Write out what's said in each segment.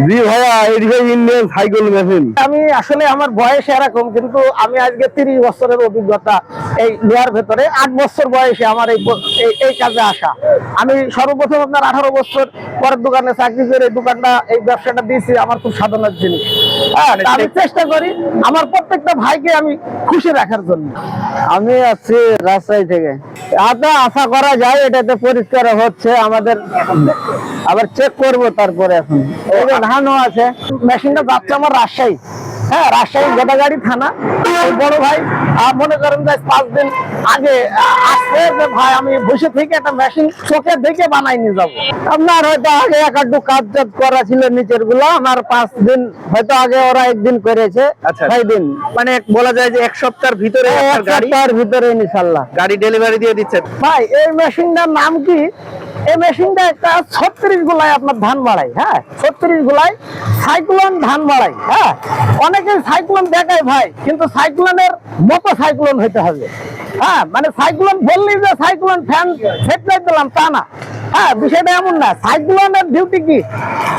জি ভাইয়া Indian cycle machine আমি আসলে আমার বয়স এরকম কিন্তু আমি আজকে তিরিশ বছরের অভিজ্ঞতা এই লোয়ার ভেতরে। আট বছর বয়সে আমার এই এই- কাজে আসা। আমি সর্বপ্রথম আপনার আঠারো বছর পরের দোকানে চাকরি করে এই দোকানটা এই ব্যবসাটা দিয়েছি আমার খুব সাধনার জিনিস। হ্যাঁ আমি চেষ্টা করি আমার প্রত্যেকটা ভাইকে আমি খুশি রাখার জন্য। আমি আছি রাজশাহী থেকে। আশা আশা করা যায়, এটাতে পরিষ্কার হচ্ছে, আমাদের আবার চেক করব তারপরে এখন। ধানও আছে। মেশিনটা যাচ্ছে আমার রাজশাহী। হ্যাঁ রাজশাহী গোটা গাড়ি থানা বড় ভাই মনে করেন যে পাঁচ দিন আগে যে ভাই আমি বসে থেকে একটা মেশিন চোখে দেখে বানাই নিয়ে যাব। আপনার হয়তো আগে এক আধটু কাজ টাজ করা ছিল নিচেরগুলো আমার পাঁচ দিন হয়তো আগে ওরা একদিন করেছে আচ্ছা। ছয় দিন। মানে বলা যায় যে এক সপ্তাহের ভিতরে এক সপ্তাহের ভিতরে ইনশাল্লাহ। গাড়ি ডেলিভারি দিয়ে দিচ্ছেন ভাই এই মেশিনটার নাম কি? এই মেশিনটা একটা ছত্রিশ গুলাই আপনার ধান বাড়াই হ্যাঁ? ছত্রিশ গুলাই সাইক্লোন ধান বাড়াই হ্যাঁ? অনেকে সাইক্লোন দেখায় ভাই কিন্তু সাইক্লোনের মতো সাইক্লোন হইতে হবে। হ্যাঁ মানে সাইক্লোন বললি যে সাইক্লোন ফ্যান দিলাম তা না। হ্যাঁ বিষয়টা এমন না সাইক্লোনের ডিউটি কি?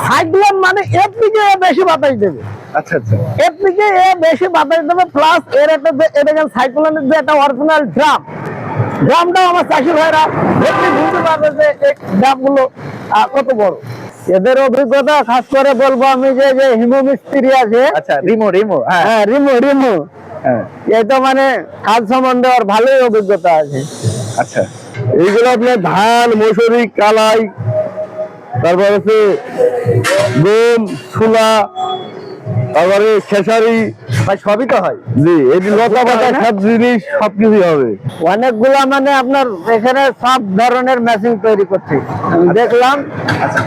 সাইক্লোন মানে এর দিকে বেশি বাতাস দেবে। আচ্ছা আচ্ছা। এর থেকে এ বেশি বাতাস দেবে প্লাস এর একটা এটা সাইক্লোনের যে একটা অরিজিনাল ড্রাম ড্রামটাও আমার চাষি ভাইরা দেখলে বুঝতে পারবে যে এই ড্রামগুলো আহ, কত বড়। এদের অভিজ্ঞতা খাস করে বলব আমি যে হিমো মিস্ত্রি আছে আচ্ছা রিমো রিমো হ্যাঁ। হ্যাঁ রিমো রিমো। এটা মানে কাজ সম্বন্ধে ওর ভালোই অভিজ্ঞতা আছে। আচ্ছা। এইগুলো আপনার ধান মসুরি কালাই তারপর হচ্ছে গম ছোলা তারপরে খেসারি ভাই সবই তো হয়। জি এই লতা পাতা সব জিনিস সবকিছুই হবে। অনেকগুলা মানে আপনার এখানে সব ধরনের মেশিন তৈরি করছে। দেখলাম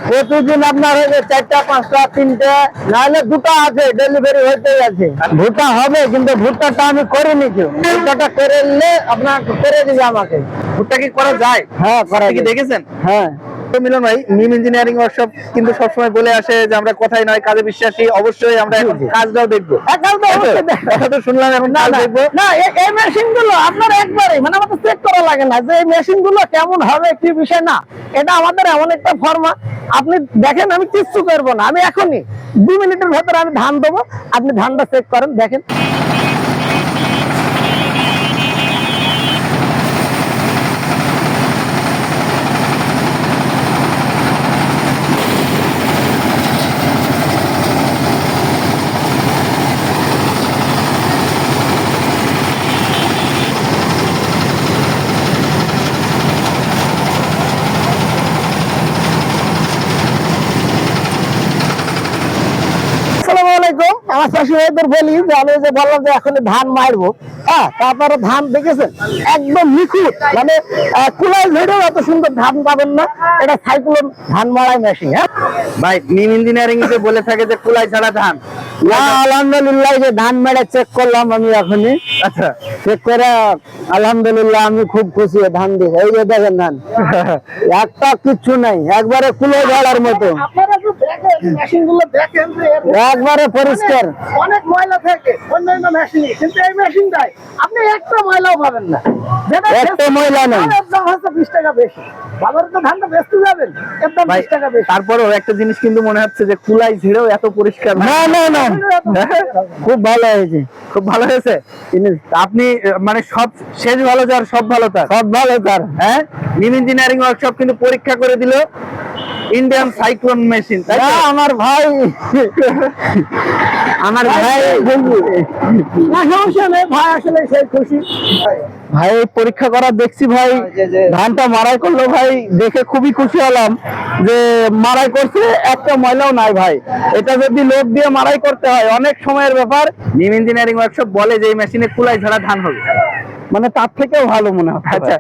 প্রতিদিন আপনার হয়ে চারটা পাঁচটা তিনটে নাহলে দুটো আছে ডেলিভারি হইতেই আছে। ভুট্টা হবে কিন্তু ভুট্টাটা আমি করিনি কেউ। ভুট্টাটা করে নিলে আপনার করে দিবে আমাকে। ভুট্টা কি করা যায়? হ্যাঁ করা কি দেখেছেন? হ্যাঁ। মিলন ভাই নিম ইঞ্জিনিয়ারিং ওয়ার্কশপ কিন্তু সবসময় বলে আসে যে আমরা কথাই নয় কাজে বিশ্বাসী অবশ্যই আমরা এখন কাজটাও দেখব। তো কথা তো শুনলাম এখন না দেখব। না এই মেশিনগুলো আপনার একবারে মানে আমাদের চেক করা লাগে না যে এই মেশিনগুলো কেমন হবে কি বিষয় না। এটা আমাদের এমন একটা ফর্মা আপনি দেখেন আমি কিচ্ছু করব না। আমি এখনই দু মিনিটের ভেতরে আমি ধান দেবো। আপনি ধানটা চেক করেন দেখেন। আমার ভাইদের বলি যে আমি যে বললাম যে এখন ধান মারবো। হ্যাঁ তারপরে ধান দেখেছেন? একদম নিখুঁত। মানে কুলাই ঝেড়েও এত সুন্দর ধান পাবেন না। এটা সাইক্লোন ধান মারাই মেশিন হ্যাঁ? ভাই নিম ইঞ্জিনিয়ারিং যে বলে থাকে যে কুলাই ছাড়া ধান। না আলহামদুলিল্লাহ যে ধান মেরে চেক করলাম আমি এখনই। আচ্ছা। চেক করে আলহামদুলিল্লাহ আমি খুব খুশি ধান দিয়ে। এই যে দেখেন ধান। একটা কিচ্ছু নাই একবারে কুলো ঝাড়ার মতো। একবারে পরিষ্কার। অনেক ময়লা থাকে অন্যান্য মেশিনে কিন্তু এই আপনি একটা ময়লাও পাবেন না। একটা ময়লা নেই। দাম হচ্ছে বিশ টাকা বেশি। বাজারে তো ধানটা বেচতে যাবেন এর দাম বিশ টাকা বেশি। তারপরেও একটা জিনিস কিন্তু মনে হচ্ছে যে কুলাই ঝেড়েও এত পরিষ্কার না না না। খুব ভালো হয়েছে। খুব ভালো হয়েছে। আপনি মানে সব শেষ ভালো যার সব ভালো তার। সব ভালো তার। হ্যাঁ? নিম ইঞ্জিনিয়ারিং ওয়ার্কশপ কিন্তু পরীক্ষা করে দিল। ইন্ডিয়ান সাইক্লোন মেশিন তাই আমার ভাই। আমার ভাই। না সমস্যা নেই ভাই আসলে সেই খুশি। ভাই পরীক্ষা করা দেখছি ভাই ধানটা মারাই করল ভাই দেখে খুবই খুশি হলাম যে মারাই করছে একটা ময়লাও নাই ভাই। এটা যদি লোক দিয়ে মারাই করতে হয় অনেক সময়ের ব্যাপার। নিম ইঞ্জিনিয়ারিং ওয়ার্কশপ বলে যে এই মেশিনে কুলাই ছাড়া ধান হবে। মানে তার থেকেও ভালো মনে হয়। আচ্ছা।